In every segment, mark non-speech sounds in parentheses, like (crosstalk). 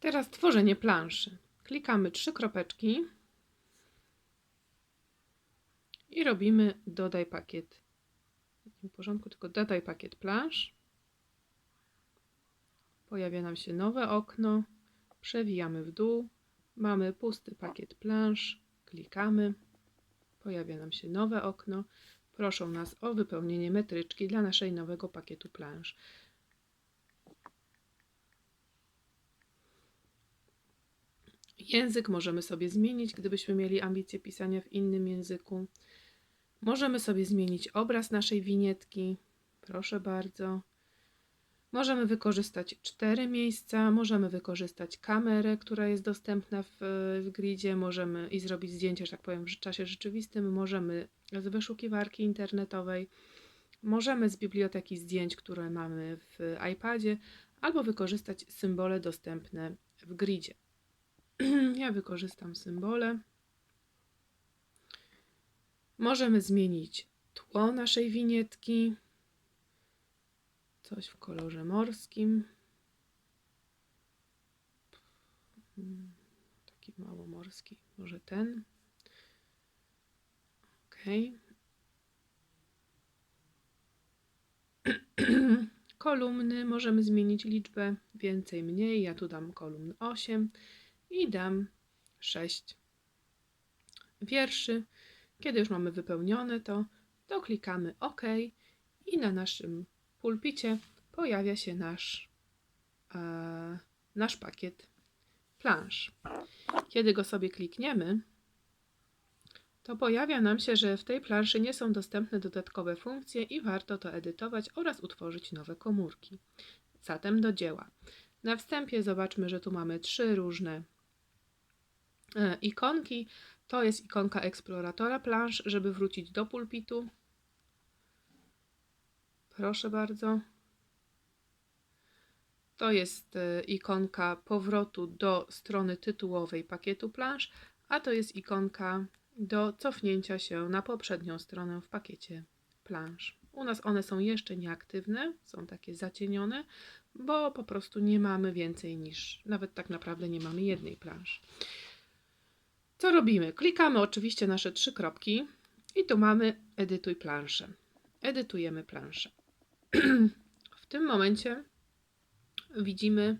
Teraz tworzenie planszy. Klikamy trzy kropeczki i robimy dodaj pakiet. W porządku, tylko dodaj pakiet plansz. Pojawia nam się nowe okno. Przewijamy w dół. Mamy pusty pakiet plansz. Klikamy. Pojawia nam się nowe okno. Proszą nas o wypełnienie metryczki dla naszej nowego pakietu plansz. Język możemy sobie zmienić, gdybyśmy mieli ambicje pisania w innym języku. Możemy sobie zmienić obraz naszej winietki. Proszę bardzo. Możemy wykorzystać cztery miejsca, możemy wykorzystać kamerę, która jest dostępna w, w gridzie, możemy i zrobić zdjęcie, że tak powiem, w czasie rzeczywistym, możemy z wyszukiwarki internetowej, możemy z biblioteki zdjęć, które mamy w iPadzie, albo wykorzystać symbole dostępne w gridzie. (clears throat) Ja wykorzystam symbole. Możemy zmienić tło naszej winietki. Coś w kolorze morskim. Taki mało morski. Może ten. Ok. (clears throat) Kolumny. Możemy zmienić liczbę więcej, mniej. Ja tu dam kolumn 8 i dam 6 wierszy. Kiedy już mamy wypełnione to, to klikamy OK i na naszym pulpicie pojawia się nasz, e, nasz pakiet plansz. Kiedy go sobie klikniemy, to pojawia nam się, że w tej planszy nie są dostępne dodatkowe funkcje i warto to edytować oraz utworzyć nowe komórki. Zatem do dzieła. Na wstępie zobaczmy, że tu mamy trzy różne ikonki. To jest ikonka eksploratora plansz, żeby wrócić do pulpitu. Proszę bardzo. To jest e, ikonka powrotu do strony tytułowej pakietu plansz, a to jest ikonka do cofnięcia się na poprzednią stronę w pakiecie plansz. U nas one są jeszcze nieaktywne, są takie zacienione, bo po prostu nie mamy więcej niż, nawet tak naprawdę nie mamy jednej planszy. Co robimy? Klikamy oczywiście nasze trzy kropki i tu mamy edytuj planszę. Edytujemy planszę. (clears throat) w tym momencie widzimy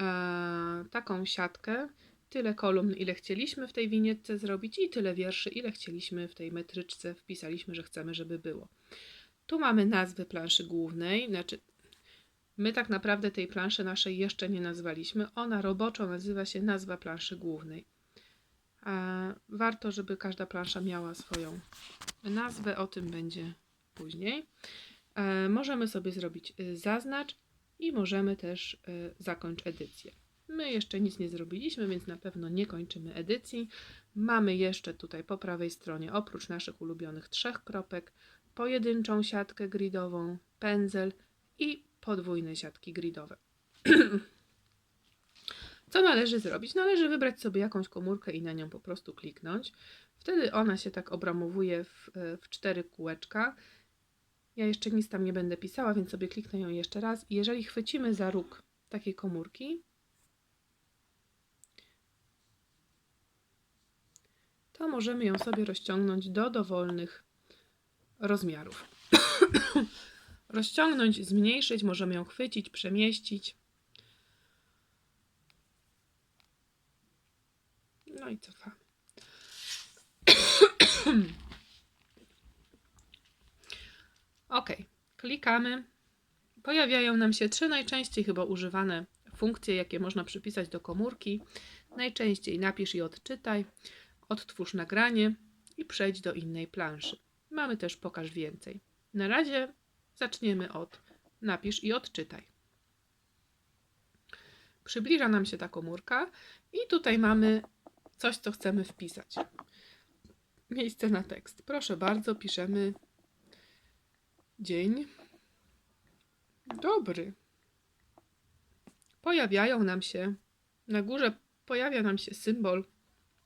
e, taką siatkę, tyle kolumn, ile chcieliśmy w tej winietce zrobić i tyle wierszy, ile chcieliśmy w tej metryczce wpisaliśmy, że chcemy, żeby było. Tu mamy nazwę planszy głównej, znaczy my tak naprawdę tej planszy naszej jeszcze nie nazwaliśmy. Ona roboczo nazywa się nazwa planszy głównej. Warto, żeby każda plansza miała swoją nazwę, o tym będzie później. E, możemy sobie zrobić y, zaznacz i możemy też y, zakończ edycję. My jeszcze nic nie zrobiliśmy, więc na pewno nie kończymy edycji. Mamy jeszcze tutaj po prawej stronie, oprócz naszych ulubionych trzech kropek, pojedynczą siatkę gridową, pędzel i podwójne siatki gridowe. Co należy zrobić? Należy wybrać sobie jakąś komórkę i na nią po prostu kliknąć. Wtedy ona się tak obramowuje w, w cztery kółeczka. Ja jeszcze nic tam nie będę pisała, więc sobie kliknę ją jeszcze raz. Jeżeli chwycimy za róg takiej komórki, to możemy ją sobie rozciągnąć do dowolnych rozmiarów. (coughs) rozciągnąć, zmniejszyć, możemy ją chwycić, przemieścić. I cofamy. OK, klikamy. Pojawiają nam się trzy najczęściej chyba używane funkcje, jakie można przypisać do komórki. Najczęściej napisz i odczytaj, odtwórz nagranie i przejdź do innej planszy. Mamy też pokaż więcej. Na razie zaczniemy od napisz i odczytaj. Przybliża nam się ta komórka i tutaj mamy coś, co chcemy wpisać. Miejsce na tekst. Proszę bardzo, piszemy dzień dobry. Pojawiają nam się, na górze pojawia nam się symbol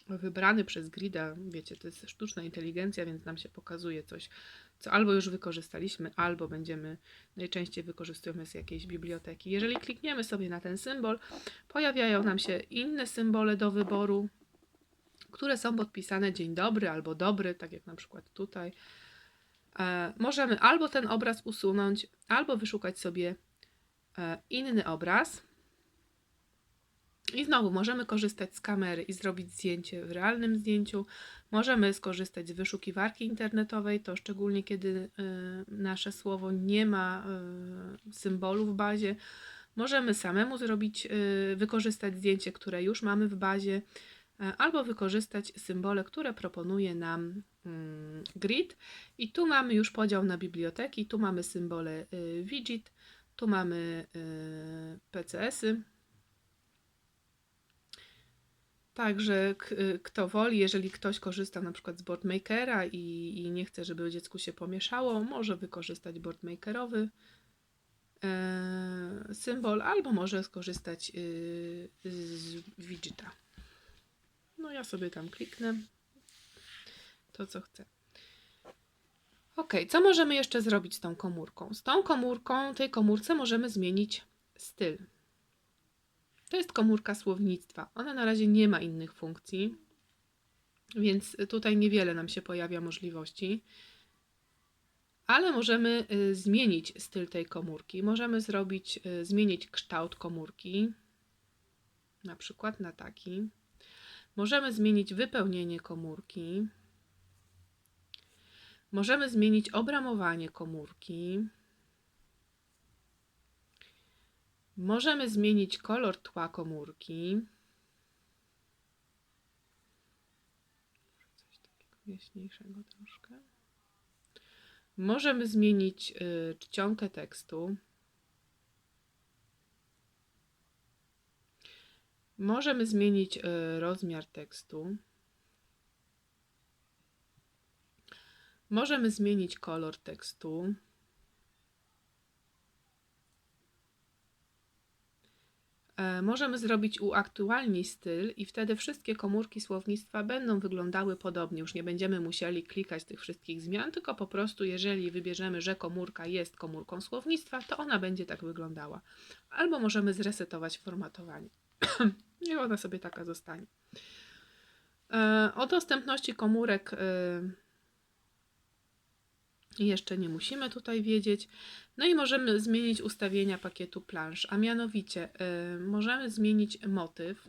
wybrany przez grida. Wiecie, to jest sztuczna inteligencja, więc nam się pokazuje coś, co albo już wykorzystaliśmy, albo będziemy najczęściej wykorzystujemy z jakiejś biblioteki. Jeżeli klikniemy sobie na ten symbol, pojawiają nam się inne symbole do wyboru, które są podpisane dzień dobry albo dobry, tak jak na przykład tutaj. E, możemy albo ten obraz usunąć, albo wyszukać sobie e, inny obraz. I znowu możemy korzystać z kamery i zrobić zdjęcie w realnym zdjęciu. Możemy skorzystać z wyszukiwarki internetowej, to szczególnie kiedy y, nasze słowo nie ma symbolu w bazie. Możemy samemu zrobić, wykorzystać zdjęcie, które już mamy w bazie, albo wykorzystać symbole, które proponuje nam mm, grid. I tu mamy już podział na biblioteki, tu mamy symbole y, widget, tu mamy y, PCS-y. Także y, kto woli, jeżeli ktoś korzysta na przykład z boardmakera i, i nie chce, żeby dziecku się pomieszało, może wykorzystać boardmakerowy e, symbol, albo może skorzystać z widgeta. No ja sobie tam kliknę to, co chcę. Ok, co możemy jeszcze zrobić z tą komórką? Z tą komórką, tej komórce możemy zmienić styl. To jest komórka słownictwa. Ona na razie nie ma innych funkcji, więc tutaj niewiele nam się pojawia możliwości. Ale możemy y, zmienić styl tej komórki. Możemy zrobić, y, zmienić kształt komórki, na przykład na taki. Możemy zmienić wypełnienie komórki. Możemy zmienić obramowanie komórki. Możemy zmienić kolor tła komórki. Coś takiego jaśniejszego troszkę. Możemy zmienić y, czcionkę tekstu. Możemy zmienić y, rozmiar tekstu. Możemy zmienić kolor tekstu. E, Możemy zrobić uaktualnij styl i wtedy wszystkie komórki słownictwa będą wyglądały podobnie. Już nie będziemy musieli klikać tych wszystkich zmian, tylko po prostu jeżeli wybierzemy, że komórka jest komórką słownictwa, to ona będzie tak wyglądała. Albo możemy zresetować formatowanie. (clears throat) Niech ona sobie taka zostanie. E, O dostępności komórek e, jeszcze nie musimy tutaj wiedzieć. No i możemy zmienić ustawienia pakietu plansz, a mianowicie y, możemy zmienić motyw,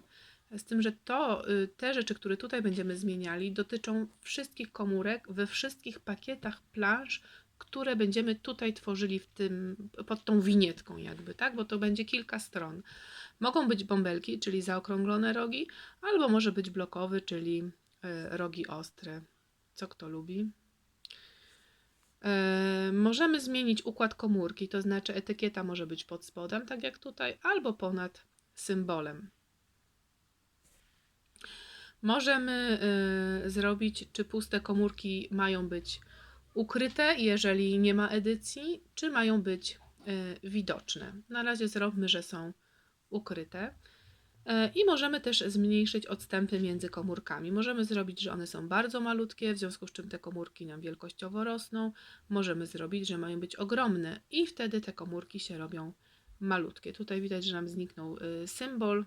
z tym, że to, y, te rzeczy, które tutaj będziemy zmieniali, dotyczą wszystkich komórek we wszystkich pakietach plansz, które będziemy tutaj tworzyli w tym, pod tą winietką jakby, tak? Bo to będzie kilka stron. Mogą być bąbelki, czyli zaokrąglone rogi, albo może być blokowy, czyli y, rogi ostre. Co kto lubi? E, Możemy zmienić układ komórki, to znaczy etykieta może być pod spodem, tak jak tutaj, albo ponad symbolem. Możemy y, zrobić, czy puste komórki mają być ukryte, jeżeli nie ma edycji, czy mają być y, widoczne. Na razie zróbmy, że są ukryte. E, I możemy też zmniejszyć odstępy między komórkami. Możemy zrobić, że one są bardzo malutkie, w związku z czym te komórki nam wielkościowo rosną. Możemy zrobić, że mają być ogromne i wtedy te komórki się robią malutkie. Tutaj widać, że nam zniknął y, symbol,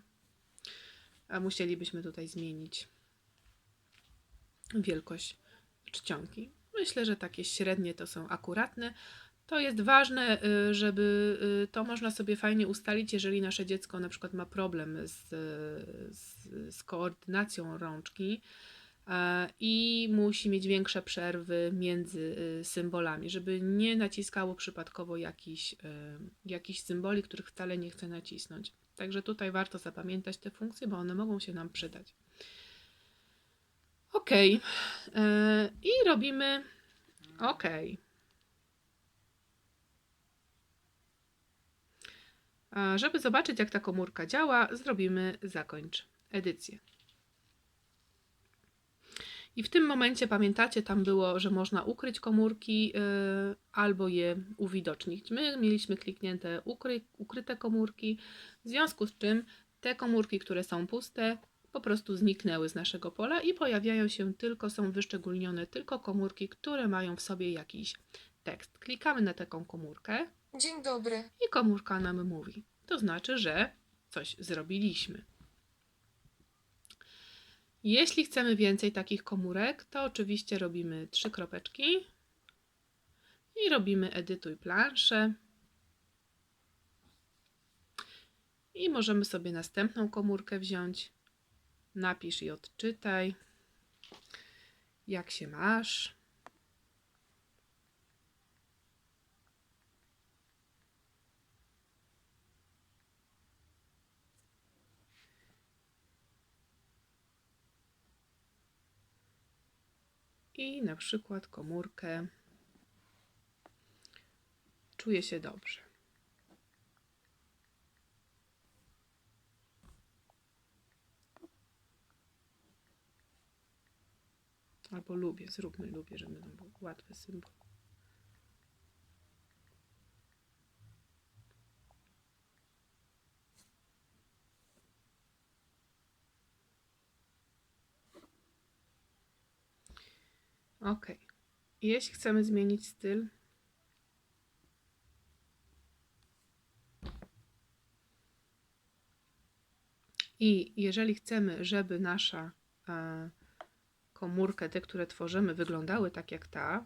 a musielibyśmy tutaj zmienić wielkość czcionki. Myślę, że takie średnie to są akuratne. To jest ważne, y, żeby y, to można sobie fajnie ustalić, jeżeli nasze dziecko na przykład ma problem z, z, z koordynacją rączki e, i musi mieć większe przerwy między y, symbolami, żeby nie naciskało przypadkowo jakichś jakich symboli, których wcale nie chce nacisnąć. Także tutaj warto zapamiętać te funkcje, bo one mogą się nam przydać. OK. E, I robimy OK. A żeby zobaczyć, jak ta komórka działa, zrobimy zakończ edycję. I w tym momencie pamiętacie, tam było, że można ukryć komórki yy, albo je uwidocznić. My mieliśmy kliknięte ukry, ukryte komórki, w związku z czym te komórki, które są puste, po prostu zniknęły z naszego pola i pojawiają się tylko, są wyszczególnione tylko komórki, które mają w sobie jakiś tekst. Klikamy na taką komórkę Dzień dobry. i komórka nam mówi. To znaczy, że coś zrobiliśmy. Jeśli chcemy więcej takich komórek, to oczywiście robimy trzy kropeczki i robimy edytuj planszę. I możemy sobie następną komórkę wziąć. Napisz i odczytaj. Jak się masz? I na przykład komórkę czuję się dobrze. Albo lubię, zróbmy lubię, żeby to był łatwy symbol. Ok. Jeśli chcemy zmienić styl, i jeżeli chcemy, żeby nasza e, komórkę, te, które tworzymy, wyglądały tak jak ta,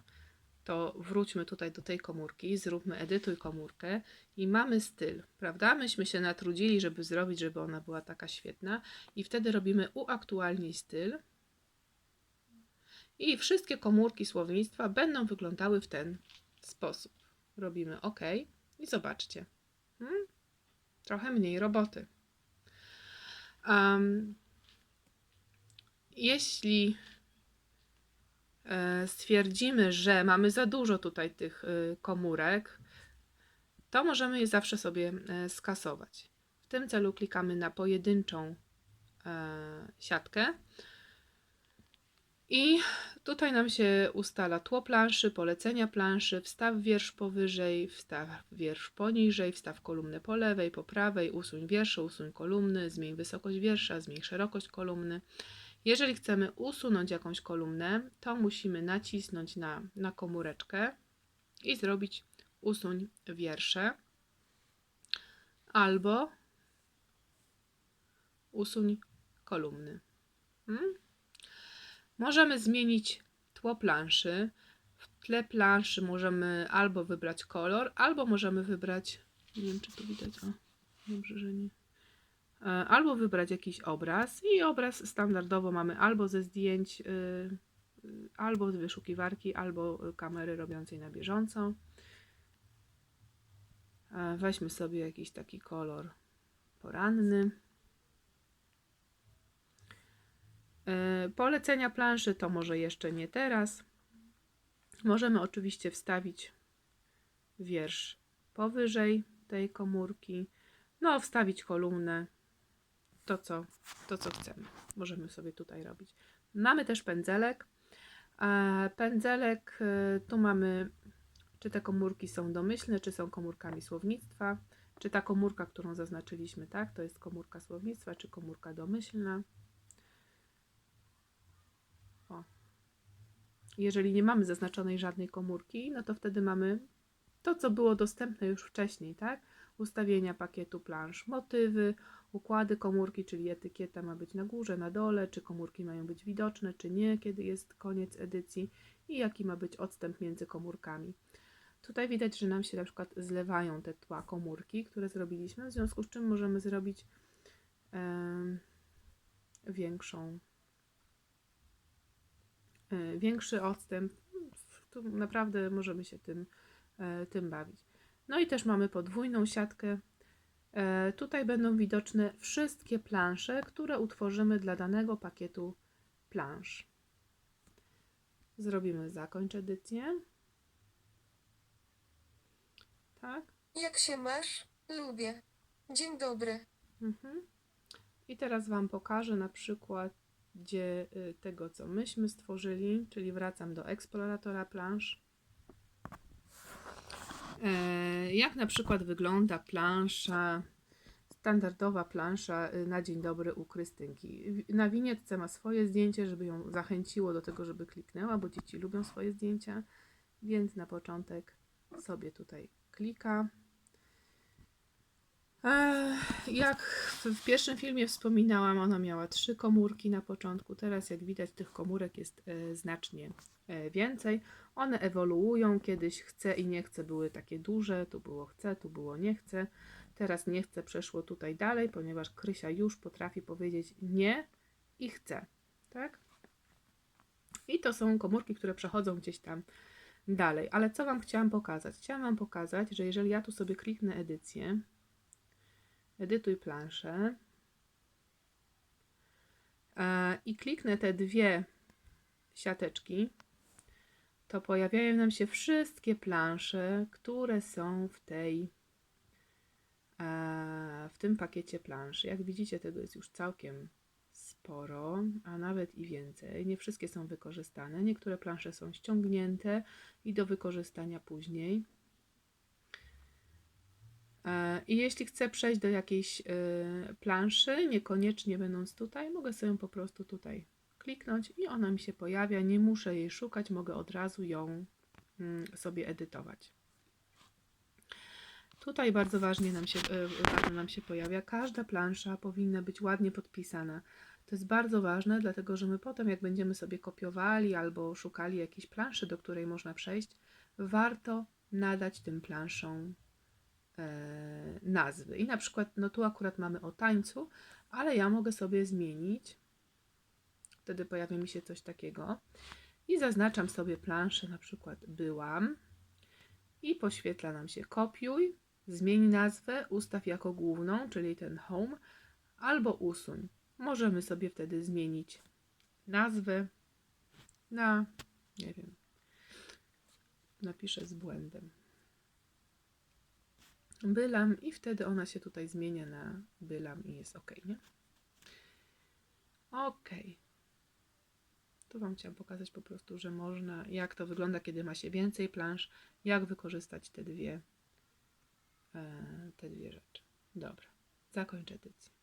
to wróćmy tutaj do tej komórki, zróbmy edytuj komórkę i mamy styl, prawda? Myśmy się natrudzili, żeby zrobić, żeby ona była taka świetna i wtedy robimy uaktualnij styl i wszystkie komórki słownictwa będą wyglądały w ten sposób. Robimy OK i zobaczcie. Hmm? Trochę mniej roboty. Um, jeśli stwierdzimy, że mamy za dużo tutaj tych e, komórek, to możemy je zawsze sobie e, skasować. W tym celu klikamy na pojedynczą e, siatkę i tutaj nam się ustala tło planszy, polecenia planszy, wstaw wiersz powyżej, wstaw wiersz poniżej, wstaw kolumnę po lewej, po prawej, usuń wiersze, usuń kolumny, zmień wysokość wiersza, zmień szerokość kolumny. Jeżeli chcemy usunąć jakąś kolumnę, to musimy nacisnąć na, na komóreczkę i zrobić usuń wiersze albo usuń kolumny. Hmm? Możemy zmienić tło planszy. W tle planszy możemy albo wybrać kolor, albo możemy wybrać, nie wiem czy tu widać, o, dobrze, że nie. E, Albo wybrać jakiś obraz i obraz standardowo mamy albo ze zdjęć, y, y, albo z wyszukiwarki, albo kamery robiącej na bieżąco. E, Weźmy sobie jakiś taki kolor poranny. E, Polecenia planszy to może jeszcze nie teraz. Możemy oczywiście wstawić wiersz powyżej tej komórki. No, wstawić kolumnę. To co, to, co chcemy. Możemy sobie tutaj robić. Mamy też pędzelek. E, Pędzelek, e, tu mamy, czy te komórki są domyślne, czy są komórkami słownictwa. Czy ta komórka, którą zaznaczyliśmy, tak, to jest komórka słownictwa, czy komórka domyślna. Jeżeli nie mamy zaznaczonej żadnej komórki, no to wtedy mamy to, co było dostępne już wcześniej, tak? Ustawienia pakietu plansz, motywy, układy komórki, czyli etykieta ma być na górze, na dole, czy komórki mają być widoczne, czy nie, kiedy jest koniec edycji i jaki ma być odstęp między komórkami. Tutaj widać, że nam się na przykład zlewają te tła komórki, które zrobiliśmy, w związku z czym możemy zrobić większą e, większy odstęp. Tu naprawdę możemy się tym, e, tym bawić. No i też mamy podwójną siatkę. E, Tutaj będą widoczne wszystkie plansze, które utworzymy dla danego pakietu plansz. Zrobimy zakończ edycję. Tak. Jak się masz? Lubię. Dzień dobry. Mhm. I teraz Wam pokażę na przykładzie y, tego, co myśmy stworzyli, czyli wracam do eksploratora plansz. E, Jak na przykład wygląda plansza standardowa plansza y, na dzień dobry u Krystynki. Na winietce ma swoje zdjęcie, żeby ją zachęciło do tego, żeby kliknęła, bo dzieci lubią swoje zdjęcia, więc na początek sobie tutaj klika. Ech, Jak w pierwszym filmie wspominałam, ona miała trzy komórki na początku. Teraz, jak widać, tych komórek jest e, znacznie e, więcej. One ewoluują. Kiedyś chce i nie chce były takie duże. Tu było chce, tu było nie chce. Teraz nie chce przeszło tutaj dalej, ponieważ Krysia już potrafi powiedzieć nie i chce. Tak? I to są komórki, które przechodzą gdzieś tam dalej. Ale co Wam chciałam pokazać? Chciałam Wam pokazać, że jeżeli ja tu sobie kliknę edycję, edytuj planszę i kliknę te dwie siateczki, to pojawiają nam się wszystkie plansze, które są w tej w tym pakiecie plansz. Jak widzicie, tego jest już całkiem sporo, a nawet i więcej. Nie wszystkie są wykorzystane. Niektóre plansze są ściągnięte i do wykorzystania później. E, I jeśli chcę przejść do jakiejś e, planszy, niekoniecznie będąc tutaj, mogę sobie po prostu tutaj kliknąć i ona mi się pojawia. Nie muszę jej szukać, mogę od razu ją mm, sobie edytować. Tutaj bardzo ważnie nam się, e, ważne nam się pojawia, każda plansza powinna być ładnie podpisana. To jest bardzo ważne, dlatego że my potem, jak będziemy sobie kopiowali albo szukali jakiejś planszy, do której można przejść, warto nadać tym planszom nazwy. I na przykład, no tu akurat mamy o tańcu, ale ja mogę sobie zmienić. Wtedy pojawia mi się coś takiego. I zaznaczam sobie planszę, na przykład byłam. I poświetla nam się kopiuj, zmień nazwę, ustaw jako główną, czyli ten home, albo usuń. Możemy sobie wtedy zmienić nazwę na, nie wiem, napiszę z błędem. Bylam i wtedy ona się tutaj zmienia na bylam i jest ok, nie? Ok. Tu Wam chciałam pokazać po prostu, że można, jak to wygląda, kiedy ma się więcej plansz, jak wykorzystać te dwie, e, te dwie rzeczy. Dobra, zakończę edycję.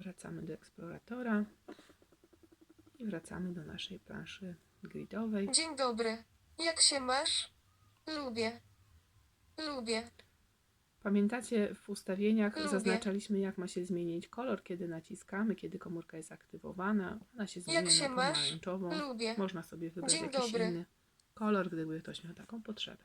Wracamy do eksploratora i wracamy do naszej planszy gridowej. Dzień dobry. Jak się masz? Lubię. Lubię. Pamiętacie, w ustawieniach Lubię. zaznaczaliśmy, jak ma się zmienić kolor, kiedy naciskamy, kiedy komórka jest aktywowana. Ona się zmienia Jak się na masz? pomarańczową. Lubię. Można sobie wybrać Dzień jakiś dobry. inny kolor, gdyby ktoś miał taką potrzebę.